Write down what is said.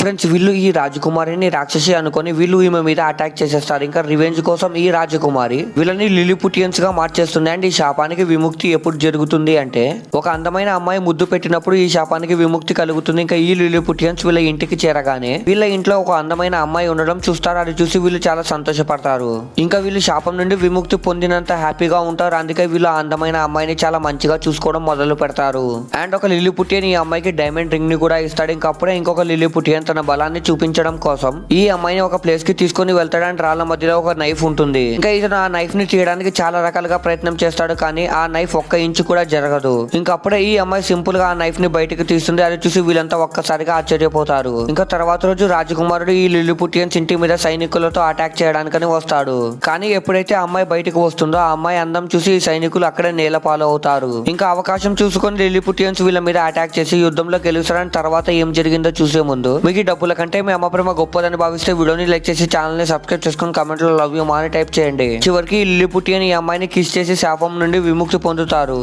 Friends వీళ్ళు ఈ రాజకుమారిని రాక్షసి అనుకొని వీళ్ళు ఈమె మీద అటాక్ చేసేస్తారు. ఇంకా రివెంజ్ కోసం ఈ రాజకుమారి వీళ్ళని లిలిపుటియన్స్గా మార్చేస్తుంది. అండ్ ఈ శాపానికి విముక్తి ఎప్పుడు జరుగుతుంది అంటే ఒక అందమైన అమ్మాయి ముద్దు పెట్టినప్పుడు ఈ శాపానికి విముక్తి కలుగుతుంది. ఇంకా ఈ లిలిపుటియన్స్ వీళ్ళ ఇంటికి చేరగానే వీళ్ళ ఇంట్లో ఒక అందమైన అమ్మాయి ఉండడం చూస్తారు. అది చూసి వీళ్ళు చాలా సంతోషపడతారు. ఇంకా వీళ్ళు శాపం నుండి విముక్తి పొందినంత హ్యాపీగా ఉంటారు. అందుకే వీళ్ళు ఆ అందమైన అమ్మాయిని చాలా మంచిగా చూసుకోవడం మొదలు పెడతారు అండ్ ఒక లిలిపుటియన్ పుట్టియన్ ఈ అమ్మాయికి డైమండ్ రింగ్ని కూడా ఇస్తాడు. ఇంకప్పుడే ఇంకొక లిలిపుటియన్ తన బలాన్ని చూపించడం కోసం ఈ అమ్మాయిని ఒక ప్లేస్కి తీసుకుని వెళ్తాడానికి రాళ్ళ రాళ్ళ మధ్యలో ఒక నైఫ్ ఉంటుంది. ఇంకా ఇతను ఆ నైఫ్ని తీయడానికి చాలా రకాలుగా ప్రయత్నం చేస్తాడు కానీ ఆ నైఫ్ ఒక్క ఇంచు కూడా జరగదు. ఇంకా అప్పుడే ఈ అమ్మాయి సింపుల్గా ఆ నైఫ్ని బయటకు తీస్తుంది. అది చూసి వీళ్ళంతా ఒక్కసారిగా ఆశ్చర్యపోతారు. ఇంకా తర్వాత రోజు రాజకుమారుడు ఈ లిల్లుపుట్టియన్స్ ఇంటి మీద సైనికులతో అటాక్ చేయడానికని వస్తాడు. కానీ ఎప్పుడైతే ఆ అమ్మాయి బయటకు వస్తుందో ఆ అమ్మాయి అందం చూసి ఈ సైనికులు అక్కడే నేల పాలు అవుతారు ఇంకా అవకాశం చూసుకొని లిల్లిపుట్టియన్స్ వీళ్ళ మీద అటాక్ చేసి యుద్ధంలో గెలుస్తారని తర్వాత ఏం జరిగిందో చూసే ముందు మిగిలిన అందరికీ డబ్బుల కంటే మీ అమ్మ ప్రేమ గొప్పదని భావిస్తే వీడియోని లైక్ చేసి ఛానల్ని సబ్స్క్రైబ్ చేసుకొని కమెంట్లో లవ్ యూ మాని టైప్ చేయండి. చివరికి ఇల్లు పుట్టి అని ఈ అమ్మాయిని కిస్ చేసి శాపం నుండి విముక్తి పొందుతారు.